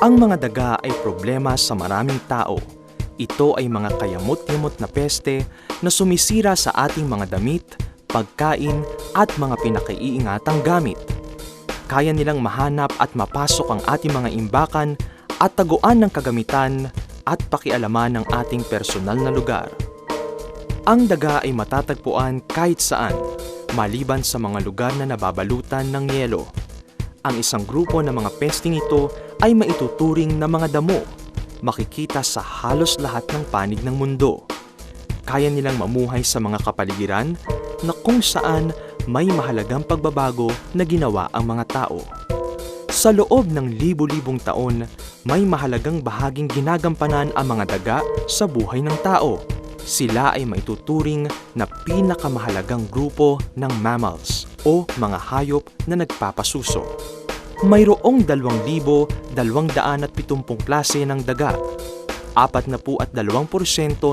Ang mga daga ay problema sa maraming tao. Ito ay mga kayamot-yamot na peste na sumisira sa ating mga damit, pagkain at mga pinakaiingatang gamit. Kaya nilang mahanap at mapasok ang ating mga imbakan at taguan ng kagamitan at pakialaman ng ating personal na lugar. Ang daga ay matatagpuan kahit saan, maliban sa mga lugar na nababalutan ng yelo. Ang isang grupo ng mga pesting ito ay maituturing na mga damo, makikita sa halos lahat ng panig ng mundo. Kaya nilang mamuhay sa mga kapaligiran na kung saan may mahalagang pagbabago na ginawa ang mga tao. Sa loob ng libu-libong taon, may mahalagang bahaging ginagampanan ang mga daga sa buhay ng tao. Sila ay maituturing na pinakamahalagang grupo ng mammals o mga hayop na nagpapasuso. Mayroong 2,270 klase ng daga. 42%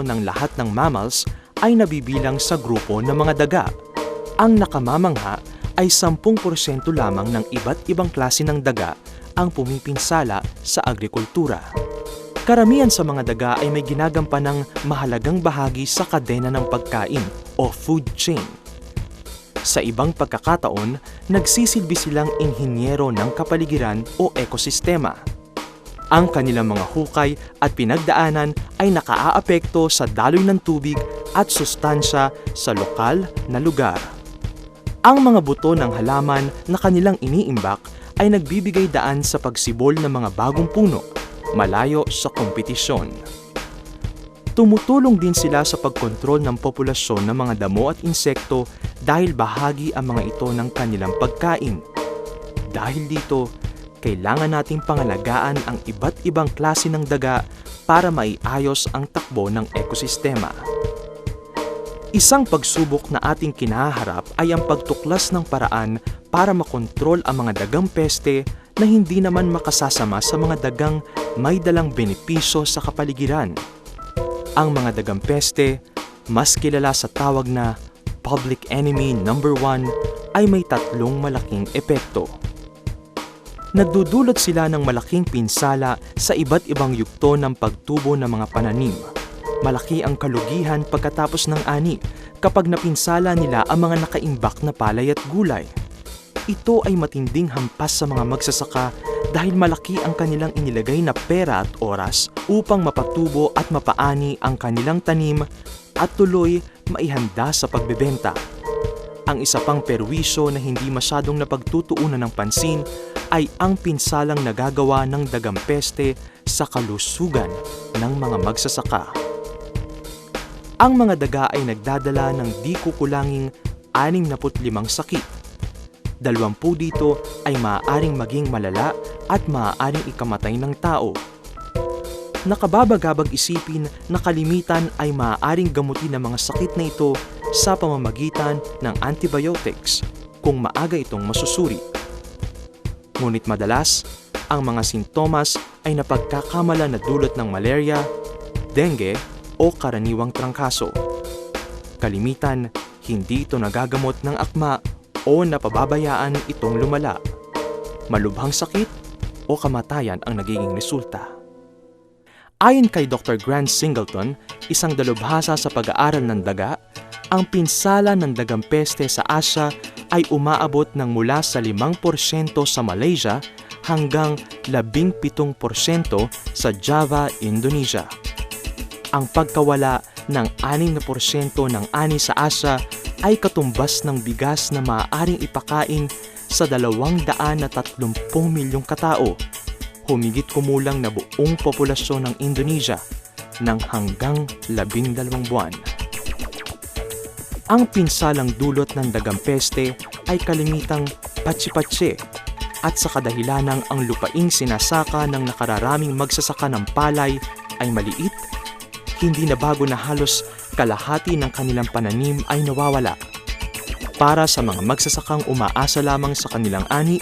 ng lahat ng mammals ay nabibilang sa grupo ng mga daga. Ang nakamamangha ay 10% lamang ng iba't ibang klase ng daga ang pumipinsala sa agrikultura. Karamihan sa mga daga ay may ginagampanang mahalagang bahagi sa kadena ng pagkain o food chain. Sa ibang pagkakataon, nagsisilbi silang inhinyero ng kapaligiran o ekosistema. Ang kanilang mga hukay at pinagdaanan ay nakaaapekto sa daloy ng tubig at sustansya sa lokal na lugar. Ang mga buto ng halaman na kanilang iniimbak ay nagbibigay daan sa pagsibol ng mga bagong puno, malayo sa kompetisyon. Tumutulong din sila sa pagkontrol ng populasyon ng mga damo at insekto dahil bahagi ang mga ito ng kanilang pagkain. Dahil dito, kailangan nating pangalagaan ang iba't ibang klase ng daga para maiayos ang takbo ng ekosistema. Isang pagsubok na ating kinaharap ay ang pagtuklas ng paraan para makontrol ang mga dagang peste na hindi naman makasasama sa mga dagang may dalang benepisyo sa kapaligiran. Ang mga dagang peste, mas kilala sa tawag na public enemy number 1, ay may tatlong malaking epekto. Nagdudulot sila ng malaking pinsala sa iba't ibang yugto ng pagtubo ng mga pananim. Malaki ang kalugihan pagkatapos ng ani kapag napinsala nila ang mga nakaimbak na palay at gulay. Ito ay matinding hampas sa mga magsasaka dahil malaki ang kanilang inilagay na pera at oras upang mapatubo at mapaani ang kanilang tanim at tuloy maihanda sa pagbebenta. Ang isa pang perwisyo na hindi masyadong napagtutuunan ng pansin ay ang pinsalang nagagawa ng dagang peste sa kalusugan ng mga magsasaka. Ang mga daga ay nagdadala ng di kukulanging 65 sakit. Dalawampu dito ay maaaring maging malala at maaaring ikamatay ng tao. Nakababagabag isipin na kalimitan ay maaaring gamutin ng mga sakit na ito sa pamamagitan ng antibiotics kung maaga itong masusuri. Ngunit madalas, ang mga sintomas ay napagkakamala na dulot ng malaria, dengue o karaniwang trangkaso. Kalimitan, hindi ito nagagamot ng akma o napababayaan itong lumala. Malubhang sakit o kamatayan ang nagiging resulta. Ayon kay Dr. Grant Singleton, isang dalubhasa sa pag-aaral ng daga, ang pinsala ng dagang peste sa Asya ay umaabot ng mula sa 5% sa Malaysia hanggang 17% sa Java, Indonesia. Ang pagkawala ng 6% ng ani sa Asya ay katumbas ng bigas na maaaring ipakain sa 230 milyong katao, humigit kumulang na buong populasyon ng Indonesia ng hanggang 12 buwan. Ang pinsalang dulot ng dagang peste ay kalimitang patsi-patsi at sa kadahilanang ang lupaing sinasaka ng nakararaming magsasaka ng palay ay maliit, hindi na bago na halos kalahati ng kanilang pananim ay nawawala. Para sa mga magsasakang umaasa lamang sa kanilang ani,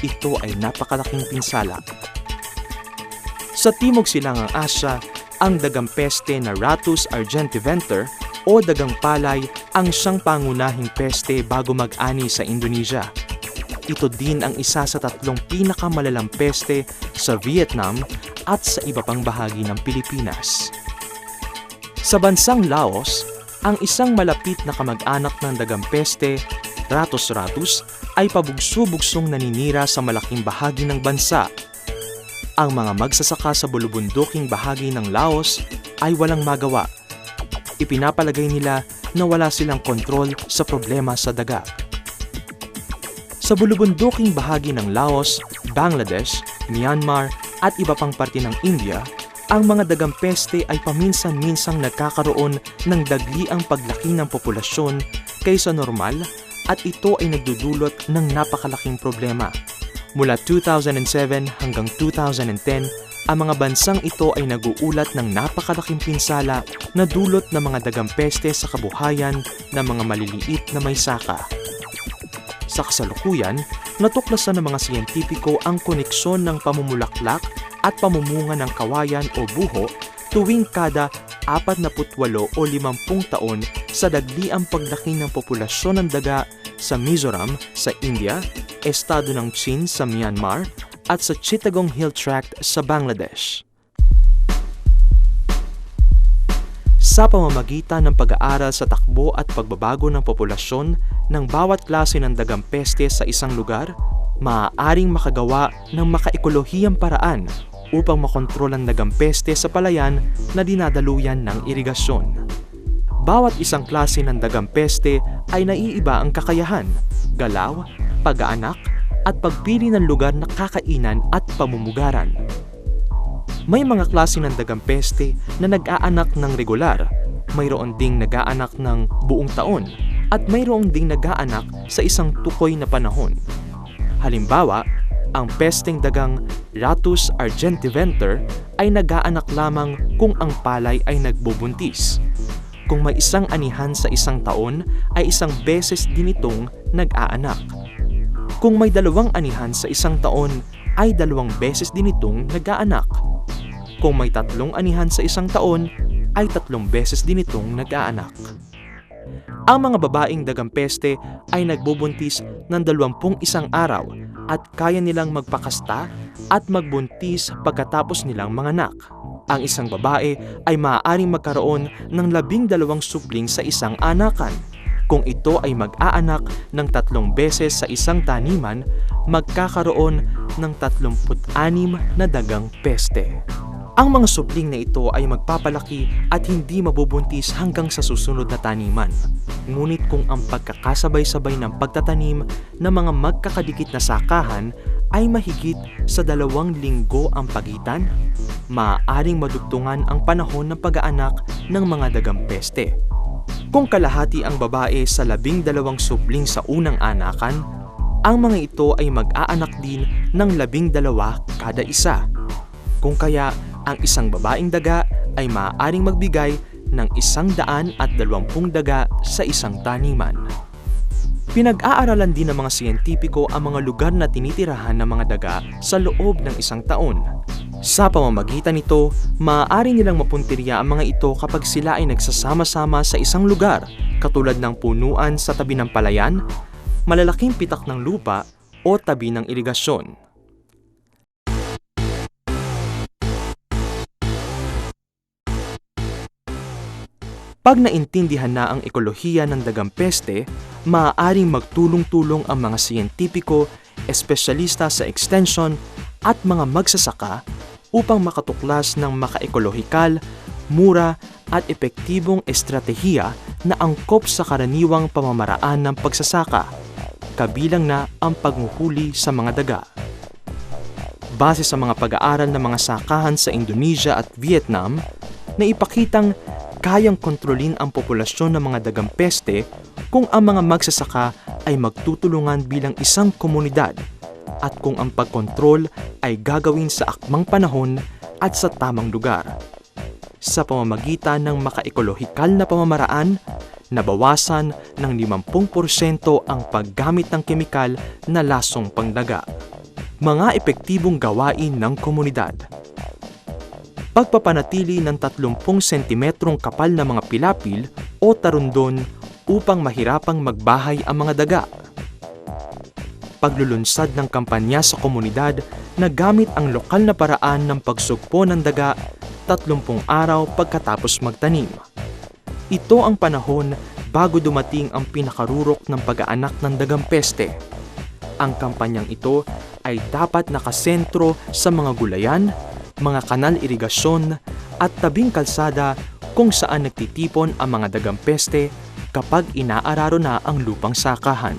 ito ay napakalaking pinsala. Sa Timog Silangang Asya, Ang dagang peste na Ratus argentiventer o dagang palay ang siyang pangunahing peste bago mag-ani sa Indonesia. Ito din ang isa sa tatlong pinakamalalang peste sa Vietnam at sa iba pang bahagi ng Pilipinas. Sa bansang Laos, ang isang malapit na kamag-anak ng dagang peste, Ratus ratus, ay pabugso-bugsong naninira sa malaking bahagi ng bansa. Ang mga magsasaka sa bulubunduking bahagi ng Laos ay walang magawa. Ipinapalagay nila na wala silang kontrol sa problema sa daga. Sa bulubunduking bahagi ng Laos, Bangladesh, Myanmar at iba pang parte ng India, ang mga dagang peste ay paminsan-minsang nagkakaroon ng dagliang paglaki ng populasyon kaysa normal at ito ay nagdudulot ng napakalaking problema. Mula 2007 hanggang 2010, ang mga bansang ito ay naguulat ng napakalaking pinsala na dulot ng mga dagang peste sa kabuhayan ng mga maliliit na may saka. Sa kasalukuyan, natuklasan ng mga siyentipiko ang koneksyon ng pamumulaklak at pamumunga ng kawayan o buho tuwing kada 48 o 50 taon sa dagliang paglaki ng populasyon ng daga sa Mizoram sa India, estado ng Chin sa Myanmar at sa Chittagong Hill Tract sa Bangladesh. Sa pamamagitan ng pag-aaral sa takbo at pagbabago ng populasyon ng bawat klase ng dagang peste sa isang lugar, maaaring makagawa ng makaekolohiyang paraan upang makontrol ang dagang peste sa palayan na dinadaluyan ng irigasyon. Bawat isang klase ng dagang peste ay naiiba ang kakayahan, galaw, pag-aanak, at pagpili ng lugar na kakainan at pamumugaran. May mga klase ng dagang peste na nag-aanak ng regular, mayroon ding nag-aanak ng buong taon, at mayroong ding nag-aanak sa isang tukoy na panahon. Halimbawa, ang pesteng dagang Ratus argentiventer ay nag-aanak lamang kung ang palay ay nagbubuntis. Kung may isang anihan sa isang taon, ay isang beses din itong nag-aanak. Kung may dalawang anihan sa isang taon, ay dalawang beses din itong nag-aanak. Kung may tatlong anihan sa isang taon, ay tatlong beses din itong nag-aanak. Ang mga babaeng dagang peste ay nagbubuntis ng dalawampung isang araw at kaya nilang magpakasta at magbuntis pagkatapos nilang manganak. Ang isang babae ay maaaring magkaroon ng labing dalawang supling sa isang anakan. Kung ito ay mag-aanak ng tatlong beses sa isang taniman, magkakaroon ng 36 na dagang peste. Ang mga supling na ito ay magpapalaki at hindi mabubuntis hanggang sa susunod na taniman. Ngunit kung ang pagkakasabay-sabay ng pagtatanim ng mga magkakadikit na sakahan ay mahigit sa dalawang linggo ang pagitan, maaaring madugtungan ang panahon ng pag-aanak ng mga dagang peste. Kung kalahati ang babae sa labing dalawang supling sa unang anakan, ang mga ito ay mag-aanak din ng labing dalawa kada isa. Kung kaya ang isang babaeng daga ay maaaring magbigay ng isang daan at dalawampung daga sa isang taniman. Pinag-aaralan din ng mga siyentipiko ang mga lugar na tinitirahan ng mga daga sa loob ng isang taon. Sa pamamagitan nito, maaari nilang mapuntirya ang mga ito kapag sila ay nagsasama-sama sa isang lugar, katulad ng punuan sa tabi ng palayan, malalaking pitak ng lupa o tabi ng irigasyon. Pag naintindihan na ang ekolohiya ng dagang peste, maaaring magtulong-tulong ang mga siyentipiko, espesyalista sa extension at mga magsasaka upang makatuklas ng makaekolohikal, mura at epektibong estratehiya na angkop sa karaniwang pamamaraan ng pagsasaka, kabilang na ang pagmuhuli sa mga daga. Base sa mga pag-aaral ng mga sakahan sa Indonesia at Vietnam, na ipakitang kayang kontrolin ang populasyon ng mga dagang peste kung ang mga magsasaka ay magtutulungan bilang isang komunidad at kung ang pagkontrol ay gagawin sa akmang panahon at sa tamang lugar. Sa pamamagitan ng makaekolohikal na pamamaraan, nabawasan ng 50% ang paggamit ng kemikal na lasong pangdaga. Mga epektibong gawain ng komunidad pagpapanatili ng 30 sentimetrong kapal na mga pilapil o tarundon upang mahirapang magbahay ang mga daga. Paglulunsad ng kampanya sa komunidad na gamit ang lokal na paraan ng pagsugpo ng daga 30 araw pagkatapos magtanim. Ito ang panahon bago dumating ang pinakarurok ng pag-aanak ng dagang peste. Ang kampanyang ito ay dapat nakasentro sa mga gulayan, mga kanal irigasyon at tabing kalsada kung saan nagtitipon ang mga dagang peste kapag inaararo na ang lupang sakahan.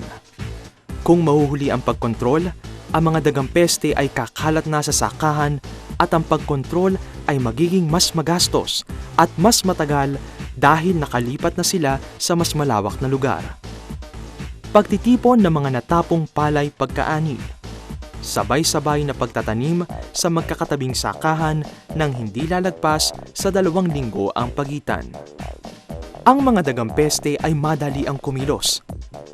Kung mahuhuli ang pagkontrol, ang mga dagang peste ay kakalat na sa sakahan at ang pagkontrol ay magiging mas magastos at mas matagal dahil nakalipat na sila sa mas malawak na lugar. Pagtitipon ng mga natapong palay pagkaani. Sabay-sabay na pagtatanim sa magkakatabing sakahan nang hindi lalagpas sa dalawang linggo ang pagitan. Ang mga dagang peste ay madali ang kumilos.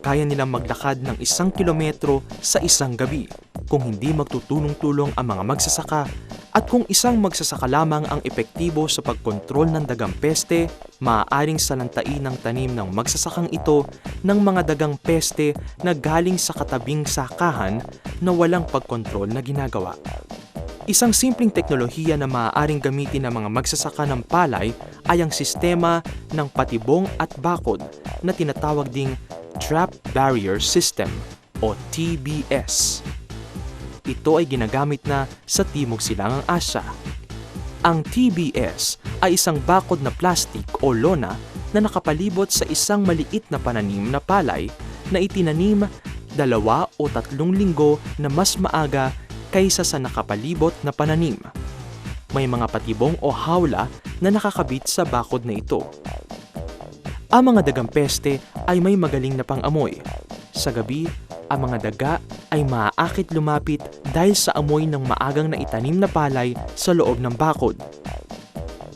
Kaya nilang maglakad ng isang kilometro sa isang gabi kung hindi magtutulong-tulong ang mga magsasaka at kung isang magsasaka lamang ang epektibo sa pagkontrol ng dagang peste, maaaring salantain ng tanim ng magsasakang ito ng mga dagang peste na galing sa katabing sakahan na walang pagkontrol na ginagawa. Isang simpleng teknolohiya na maaaring gamitin ng mga magsasaka ng palay ay ang sistema ng patibong at bakod na tinatawag ding Trap Barrier System o TBS. Ito ay ginagamit na sa Timog Silangang Asya. Ang TBS ay isang bakod na plastik o lona na nakapalibot sa isang maliit na pananim na palay na itinanim dalawa o tatlong linggo na mas maaga kaysa sa nakapalibot na pananim. May mga patibong o hawla na nakakabit sa bakod na ito. Ang mga dagang peste ay may magaling na pangamoy. Sa gabi, ang mga daga ay maaakit lumapit dahil sa amoy ng maagang na itanim na palay sa loob ng bakod.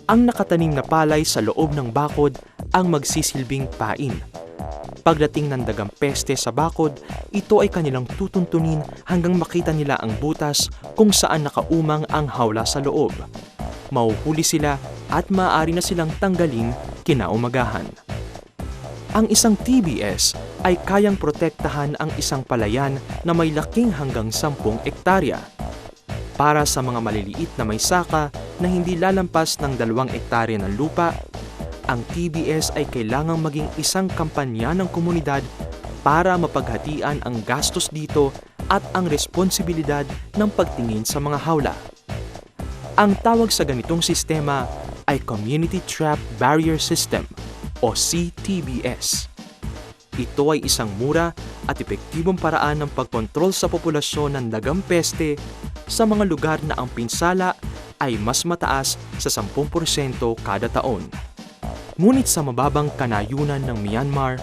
Ang nakatanim na palay sa loob ng bakod ang magsisilbing pain. Pagdating ng dagang peste sa bakod, ito ay kanilang tutuntunin hanggang makita nila ang butas kung saan nakaumang ang hawla sa loob. Mauhuli sila at maaari na silang tanggalin kinaumagahan. Ang isang TBS ay kayang protektahan ang isang palayan na may laking hanggang 10 ektarya. Para sa mga maliliit na may saka na hindi lalampas ng 2 ektarya ng lupa, ang TBS ay kailangang maging isang kampanya ng komunidad para mapaghatian ang gastos dito at ang responsibilidad ng pagtingin sa mga hawla. Ang tawag sa ganitong sistema ay Community Trap Barrier System o CTBS. Ito ay isang mura at epektibong paraan ng pagkontrol sa populasyon ng dagang peste sa mga lugar na ang pinsala ay mas mataas sa 10% kada taon. Ngunit sa mababang kanayunan ng Myanmar,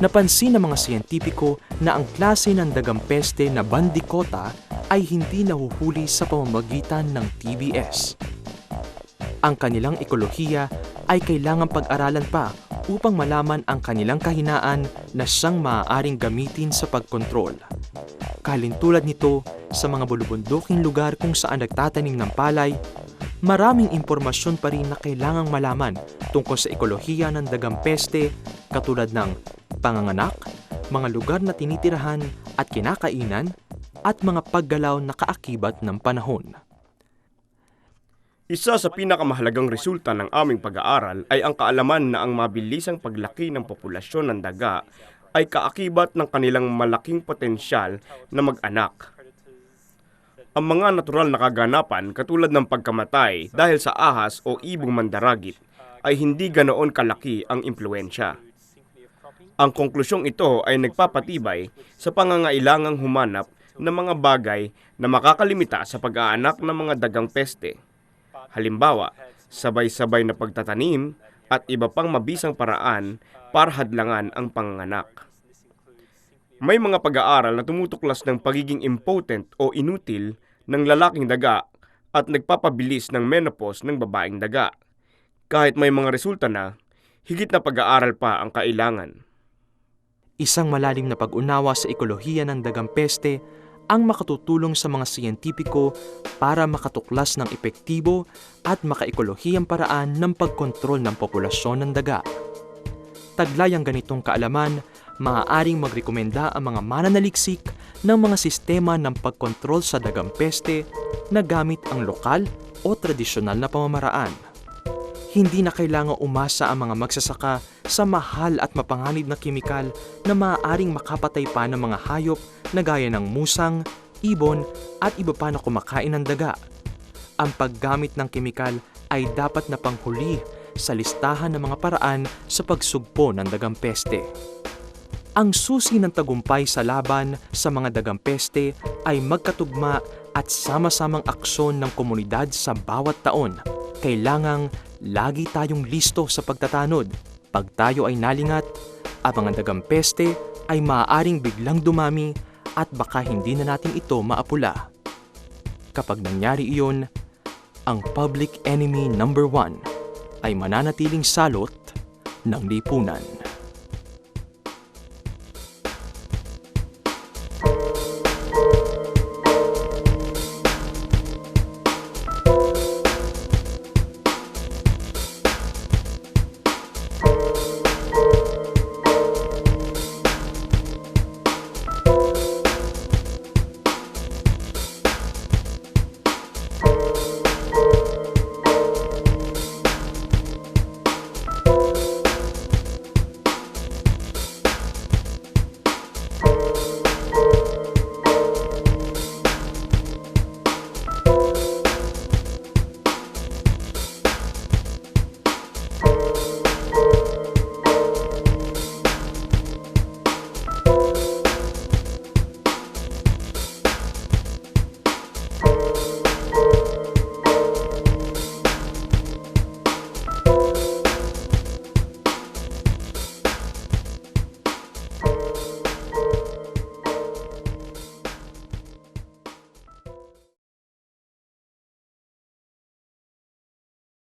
napansin ng mga siyentipiko na ang klase ng dagang peste na bandikota ay hindi nahuhuli sa pamamagitan ng TBS. Ang kanilang ekolohiya ay kailangang pag-aralan pa upang malaman ang kanilang kahinaan na siyang maaaring gamitin sa pagkontrol. Kalintulad nito sa mga bulubunduking lugar kung saan nagtatanim ng palay, maraming impormasyon pa rin na kailangang malaman tungkol sa ekolohiya ng dagang peste katulad ng panganganak, mga lugar na tinitirahan at kinakainan, at mga paggalaw na kaakibat ng panahon. Isa sa pinakamahalagang resulta ng aming pag-aaral ay ang kaalaman na ang mabilisang paglaki ng populasyon ng daga ay kaakibat ng kanilang malaking potensyal na mag-anak. Ang mga natural na kaganapan katulad ng pagkamatay dahil sa ahas o ibong mandaragit ay hindi ganoon kalaki ang impluensya. Ang konklusyong ito ay nagpapatibay sa pangangailangang humanap ng mga bagay na makakalimita sa pag-aanak ng mga dagang peste. Halimbawa, sabay-sabay na pagtatanim at iba pang mabisang paraan para hadlangan ang panganak. May mga pag-aaral na tumutuklas ng pagiging impotent o inutil ng lalaking daga at nagpapabilis ng menopause ng babaeng daga. Kahit may mga resulta na, higit na pag-aaral pa ang kailangan. Isang malalim na pag-unawa sa ekolohiya ng dagang peste ang makatutulong sa mga siyentipiko para makatuklas ng epektibo at makaekolohiyang paraan ng pagkontrol ng populasyon ng daga. Taglay ang ganitong kaalaman, maaaring magrekomenda ang mga mananaliksik ng mga sistema ng pagkontrol sa dagang peste na gamit ang lokal o tradisyonal na pamamaraan. Hindi na kailangang umasa ang mga magsasaka sa mahal at mapanganib na kimikal na maaaring makapatay pa ng mga hayop na gaya ng musang, ibon at iba pa na kumakain ng daga. Ang paggamit ng kimikal ay dapat na panghuli sa listahan ng mga paraan sa pagsugpo ng dagang peste. Ang susi ng tagumpay sa laban sa mga dagang peste ay magkatugma at sama-samang aksyon ng komunidad sa bawat taon. Kailangang lagi tayong listo sa pagtatanod. Pag tayo ay nalingat, ang mga dagang peste ay maaaring biglang dumami at baka hindi na natin ito maapula. Kapag nangyari iyon, ang public enemy number one ay mananatiling salot ng lipunan.